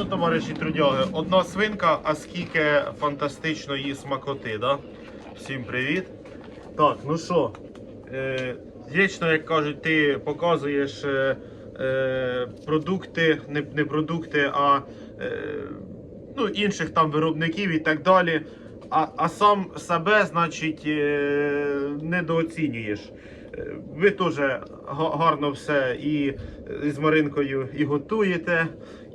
Ну, товариші трудяги, одна свинка, а скільки фантастичної смакоти, да? Всім привіт. Так, ну що, е, вічно, як кажуть, ти показуєш е, е, продукти, не, не продукти, а е, ну, інших там виробників і так далі. А, а сам себе, значить, е, недооцінюєш. Ви теж гарно все і е, з Маринкою і готуєте,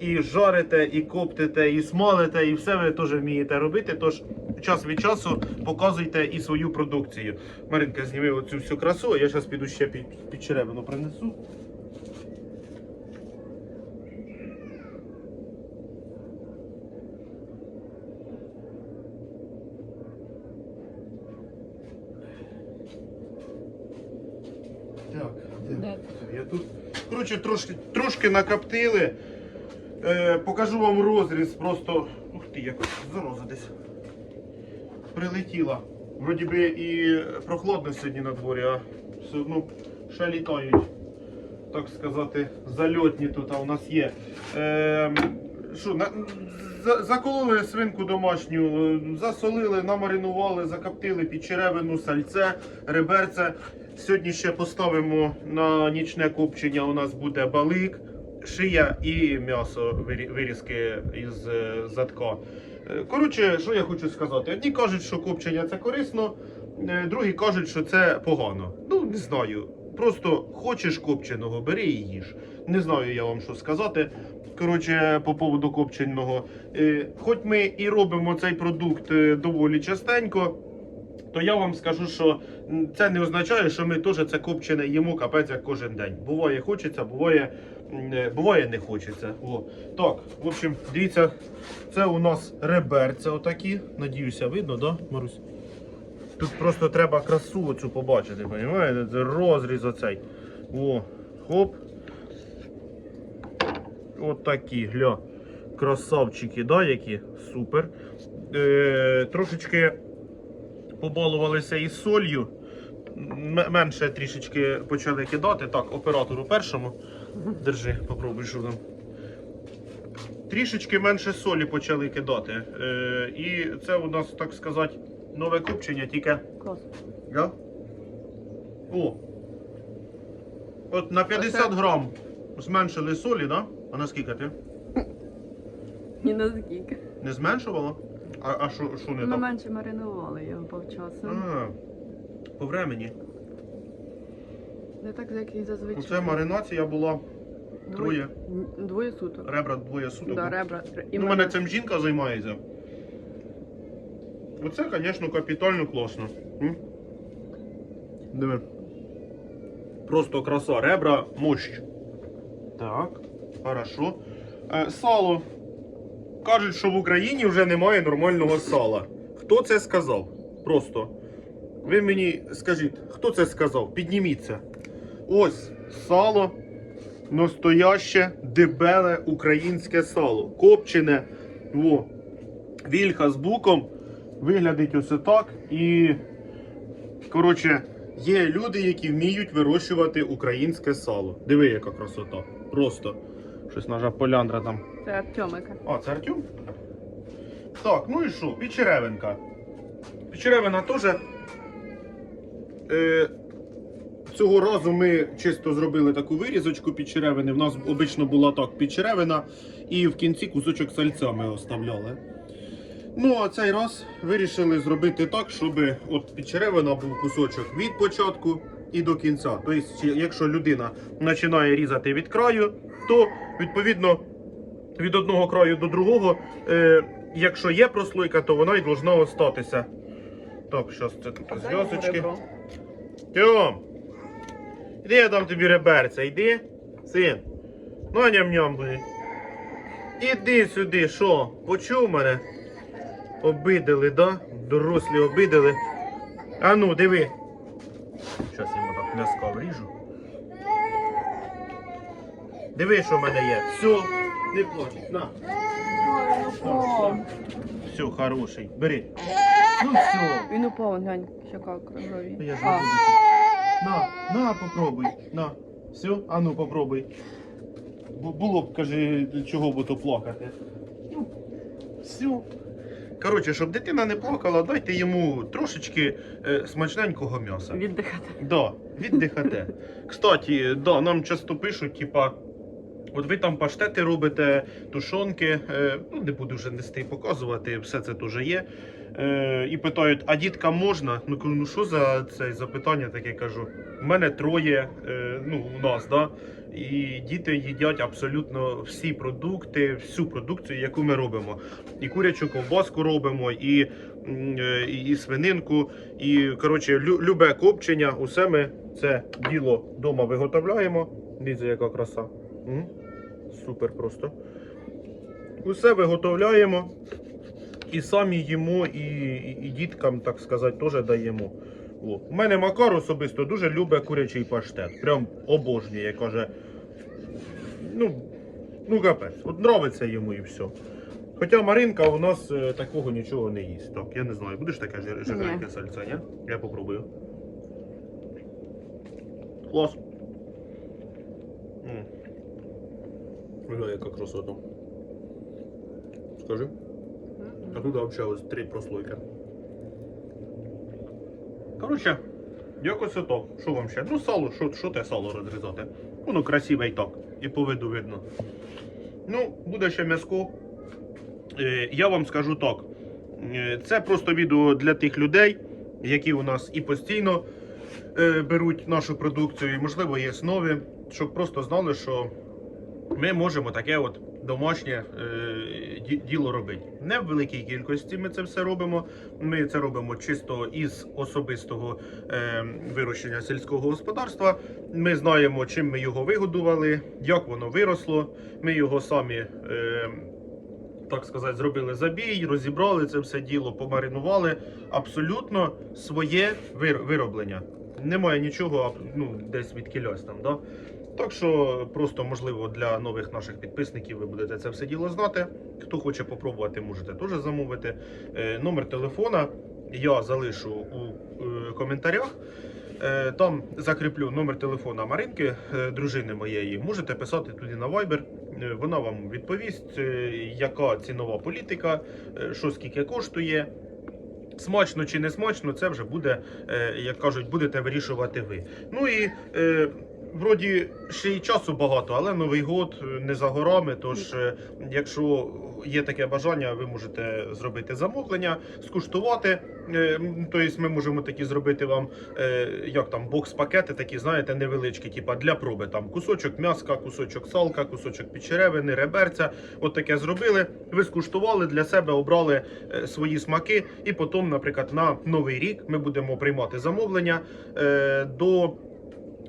і жарите, і коптите, і смалите, і все ви теж вмієте робити. Тож час від часу показуйте і свою продукцію. Маринка, зніми оцю всю красу, я зараз піду ще під, під черевину принесу. Я тут. Коротше, трошки, трошки накоптили. Е, покажу вам розріз. Просто. Ух ти, як зараза десь. Прилетіла. Вроді би і прохладно сьогодні на дворі, а все одно ще літають. Так сказати, зальотні тут а у нас є. Е, що, на, за, закололи свинку домашню, засолили, намаринували, закоптили під черевину, сальце, реберце. Сьогодні ще поставимо на нічне копчення. У нас буде балик, шия і м'ясо вирізки із е, задка. Е, Коротше, що я хочу сказати? Одні кажуть, що копчення це корисно, е, другі кажуть, що це погано. Ну, не знаю. Просто хочеш копченого, бери і їж. Не знаю я вам що сказати. Коротше, по поводу копченого. Хоч ми і робимо цей продукт доволі частенько, то я вам скажу, що це не означає, що ми теж це копчене їмо капець як кожен день. Буває хочеться, буває, буває не хочеться. О. Так, в общем, дивіться, це у нас реберця отакі. Надіюся, видно, да, Марусь? Тут просто треба красу оцю побачити, розумієте? Розріз оцей. О, хоп. От такі, гля. Красавчики, да, які? Супер. Е, трошечки побалувалися із солью. Менше трішечки почали кидати. Так, оператору першому. Держи, попробуй, там. Трішечки менше солі почали кидати. Е, і це у нас, так сказати, нове копчення, тільки. Клас. Я? О. От на 50 Оце- грам зменшили солі, да? А на скільки ти? Ні на скільки. Не зменшувала? А, а що, що не Ми так? менше маринували його повчасу. А, по времені. Не так, як і зазвичай. Оце маринація була троє. Двоє суток. Ребра двоє суток. Да, ребра. І Ну, мене цим жінка займається. Оце, звісно, капітально класно. М? Диви. Просто краса. Ребра мощ. Так, хорошо. Е, сало. Кажуть, що в Україні вже немає нормального сала. Хто це сказав? Просто. Ви мені скажіть, хто це сказав? Підніміться. Ось сало. Настояще дебеле українське сало. Копчене. Во. Вільха з буком. Виглядить ось так. І. Коротше, є люди, які вміють вирощувати українське сало. Диви, яка красота. Просто. Щось наша поляндра там. Це Артемика. А, це Артем? Так, ну і що? Печеревинка. Печеревина теж. Е, цього разу ми чисто зробили таку вирізочку під черевини. В нас обично була так підчеревина, і в кінці кусочок сальця ми оставляли. Ну, а цей раз вирішили зробити так, щоб от підчеревина був кусочок від початку і до кінця. Тобто, якщо людина починає різати від краю, то відповідно від одного краю до другого, е, якщо є прослойка, то вона і должна остатися. Так, зараз це тут зв'язочки. Тьом! Іди я дам тобі реберця, йди. Син. Ну ням-ням буде. Іди сюди, що? Почув мене? Обидали, да? Дорослі обидали. А ну, диви. Зараз йому так м'яска вріжу. Диви, що в мене є. Все, не плач. На. Все, хороший. Бери. Ну все. Він упав, глянь, щека крові. Я ж не буду. На, на, попробуй. На. Все, а ну попробуй. Бу- Було б, каже, чого б то плакати. Ну, все. Коротше, щоб дитина не плакала, дайте йому трошечки е, смачненького м'яса. Віддихати. Да, віддихате. Кстати, да, нам часто пишуть, типа. От ви там паштети робите, тушонки, е, ну не буду вже нести і показувати, все це теж є. Е, і питають, а діткам можна? Ну кажу, ну що за це запитання таке кажу? У мене троє, е, ну у нас, да? І діти їдять абсолютно всі продукти, всю продукцію, яку ми робимо. І курячу ковбаску робимо, і, і, і свининку, і коротше, лю, любе копчення, усе ми це діло вдома виготовляємо. Дивіться, яка краса. Супер просто. Усе виготовляємо. І самі їмо, і, і, і діткам, так сказати, теж даємо. О. У мене Макар особисто дуже любить курячий паштет. Прям обожнює, каже. Ну, ну капець, от нравиться йому і все. Хоча Маринка у нас е, такого нічого не їсть. Так, я не знаю, будеш таке жир- жирненьке сальце, ні? Я попробую. Клас. М. Ой, яка красота. Скажи. А тут взагалі ось три прослойки. Коротше, якось то. Що вам ще? Ну, сало, що те сало розрізати? Воно красиве і так. І по виду видно. Ну, буде ще м'яско. Е, я вам скажу так. Е, Це просто відео для тих людей, які у нас і постійно е, беруть нашу продукцію, і, можливо, є нові, щоб просто знали, що ми можемо таке от домашнє е, діло робити. Не в великій кількості ми це все робимо. Ми це робимо чисто із особистого е, вирощення сільського господарства. Ми знаємо, чим ми його вигодували, як воно виросло. Ми його самі. Е, так сказати, зробили забій, розібрали це все діло, помаринували. Абсолютно своє вироблення. Немає нічого ну, десь від кільось там. Да? Так що просто можливо для нових наших підписників ви будете це все діло знати. Хто хоче попробувати, можете теж замовити. Е, номер телефона я залишу у е, коментарях. Е, Там закріплю номер телефона Маринки, дружини моєї. Можете писати туди на Viber. Вона вам відповість, яка цінова політика, що скільки коштує. Смачно чи не смачно, це вже буде, як кажуть, будете вирішувати ви. Ну і вроді ще й часу багато, але Новий год е, не за горами. Тож, е, якщо є таке бажання, ви можете зробити замовлення, скуштувати. Е, Тобто ми можемо такі зробити вам, як там, бокс-пакети, такі, знаєте, невеличкі, типа для проби. Там кусочок м'яска, кусочок салка, кусочок підчеревини, реберця. От таке зробили. Ви скуштували для себе, обрали свої смаки, і потім, наприклад, на новий рік ми будемо приймати замовлення до.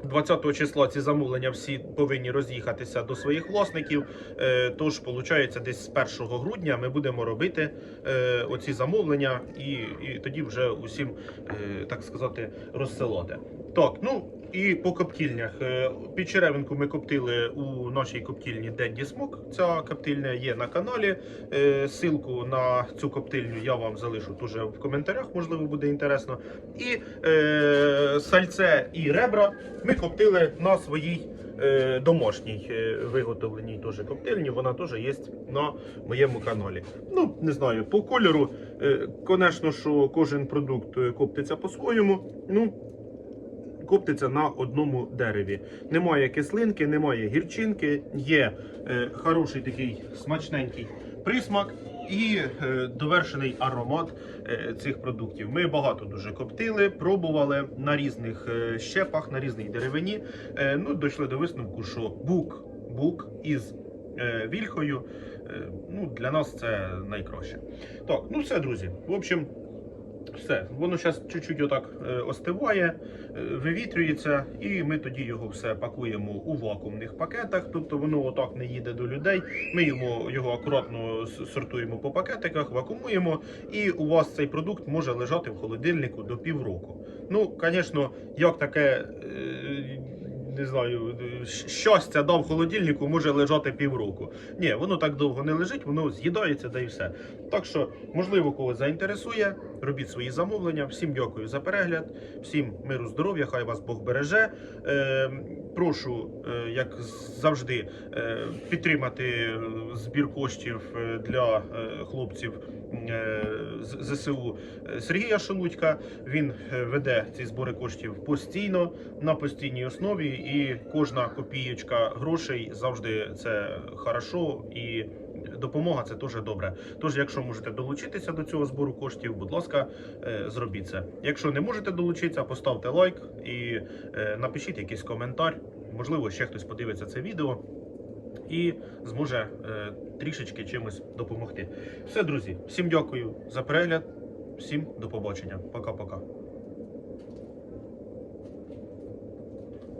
20 числа ці замовлення всі повинні роз'їхатися до своїх власників. Е, Тож, виходить, десь з 1 грудня ми будемо робити е, оці замовлення і, і тоді вже усім, е, так сказати, розсилати. Так, ну і по коптільнях. Е, Під черевинку ми коптили у нашій коптільні Денді Смок. Ця коптильня є на каналі. Е, Силку на цю коптильню я вам залишу теж в коментарях, можливо, буде інтересно. І е, сальце і ребра ми коптили на своїй е, домашній е, виготовленій теж коптильні. Вона теж є на моєму каналі. Ну, не знаю, по кольору, е, звісно, що кожен продукт е, коптиться по-своєму. Ну, коптиться на одному дереві. Немає кислинки, немає гірчинки, є е, хороший такий смачненький присмак і е, довершений аромат е, цих продуктів. Ми багато дуже коптили, пробували на різних е, щепах, на різній деревині. Ну, дійшли до висновку, що бук, бук із вільхою. Ну, для нас це найкраще. Так, ну все, друзі. В общем, все. Воно зараз чуть-чуть отак е, остиває, е, вивітрюється, і ми тоді його все пакуємо у вакуумних пакетах. Тобто воно отак не їде до людей. Ми його, його акуратно сортуємо по пакетиках, вакуумуємо, і у вас цей продукт може лежати в холодильнику до півроку. Ну, звісно, як таке. Не знаю, щастя дав холодильнику, може лежати півроку. Ні, воно так довго не лежить, воно з'їдається, да і все. Так що, можливо, когось заінтересує, робіть свої замовлення. Всім дякую за перегляд, всім миру, здоров'я, хай вас Бог береже. Е, прошу, як завжди, е, підтримати е, збір коштів е, для е, хлопців ЗСУ Сергія Шелудька. Він веде ці збори коштів постійно на постійній основі, і кожна копієчка грошей завжди це хорошо і. Допомога це дуже добре. Тож, якщо можете долучитися до цього збору коштів, будь ласка, е, зробіть це. Якщо не можете долучитися, поставте лайк і е, напишіть якийсь коментар. Можливо, ще хтось подивиться це відео і зможе е, трішечки чимось допомогти. Все, друзі, всім дякую за перегляд, всім до побачення. Пока-пока.